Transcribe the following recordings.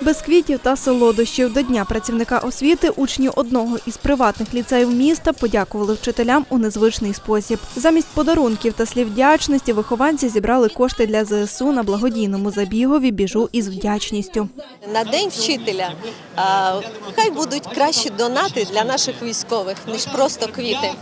Без квітів та солодощів до Дня працівника освіти учні одного із приватних ліцеїв міста подякували вчителям у незвичний спосіб. Замість подарунків та слів вдячності вихованці зібрали кошти для ЗСУ на благодійному забігові біжу із вдячністю. На день вчителя хай будуть кращі донати для наших військових, ніж просто квіти.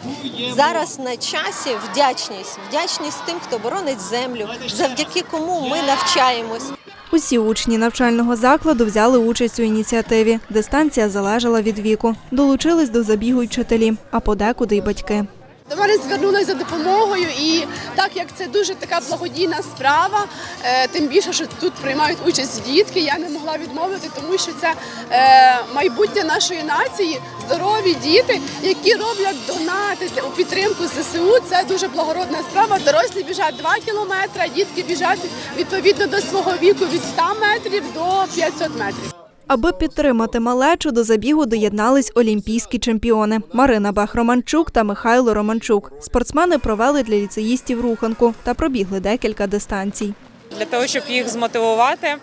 Зараз на часі вдячність, вдячність тим, хто боронить землю, завдяки кому ми навчаємось. Усі учні навчального закладу взяли участь у ініціативі. Дистанція залежала від віку. Долучились до забігу й вчителі, а подекуди й батьки. До мене звернулися за допомогою, і так як це дуже така благодійна справа, е, тим більше, що тут приймають участь дітки, я не могла відмовити, тому що це е, майбутнє нашої нації, здорові діти, які роблять донати у підтримку ЗСУ. Це дуже благородна справа. Дорослі біжать 2 кілометри, дітки біжать відповідно до свого віку від 100 метрів до 500 метрів. Аби підтримати малечу, до забігу доєднались олімпійські чемпіони Марина Бах-Романчук та Михайло Романчук. Спортсмени провели для ліцеїстів руханку та пробігли декілька дистанцій. Для того, щоб їх змотивувати,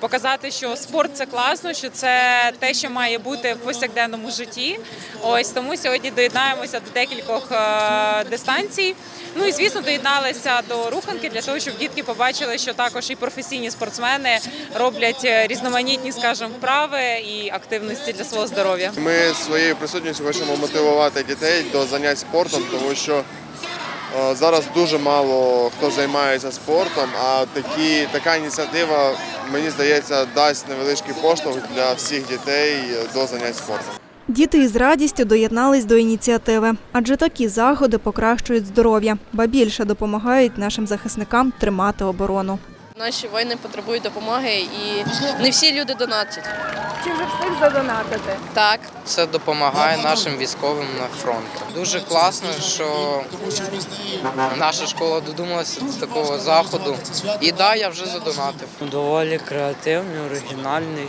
показати, що спорт це класно, що це те, що має бути в повсякденному житті. Ось тому сьогодні доєднаємося до декількох е, дистанцій. Ну і звісно, доєдналися до руханки для того, щоб дітки побачили, що також і професійні спортсмени роблять е, різноманітні, скажімо, вправи і активності для свого здоров'я. Ми своєю присутністю хочемо мотивувати дітей до занять спортом, тому що зараз дуже мало хто займається спортом, а такі, така ініціатива, мені здається, дасть невеличкий поштовх для всіх дітей до занять спортом. Діти із радістю доєднались до ініціативи, адже такі заходи покращують здоров'я, ба більше допомагають нашим захисникам тримати оборону. Наші воїни потребують допомоги і не всі люди донатять. Чи вже встиг задонатити? Так, Це допомагає нашим військовим на фронті. Дуже класно, що наша школа додумалася до такого заходу. І да, я вже задонатив. Доволі креативний, оригінальний.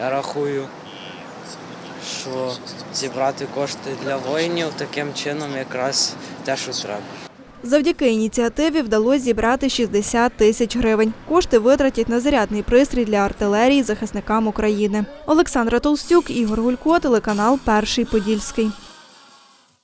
Я рахую, що зібрати кошти для воїнів таким чином якраз те, що треба. Завдяки ініціативі вдалося зібрати 60 тисяч гривень. Кошти витратять на зарядний пристрій для артилерії захисникам України. Олександра Толстюк, Ігор Гулько, телеканал Перший Подільський.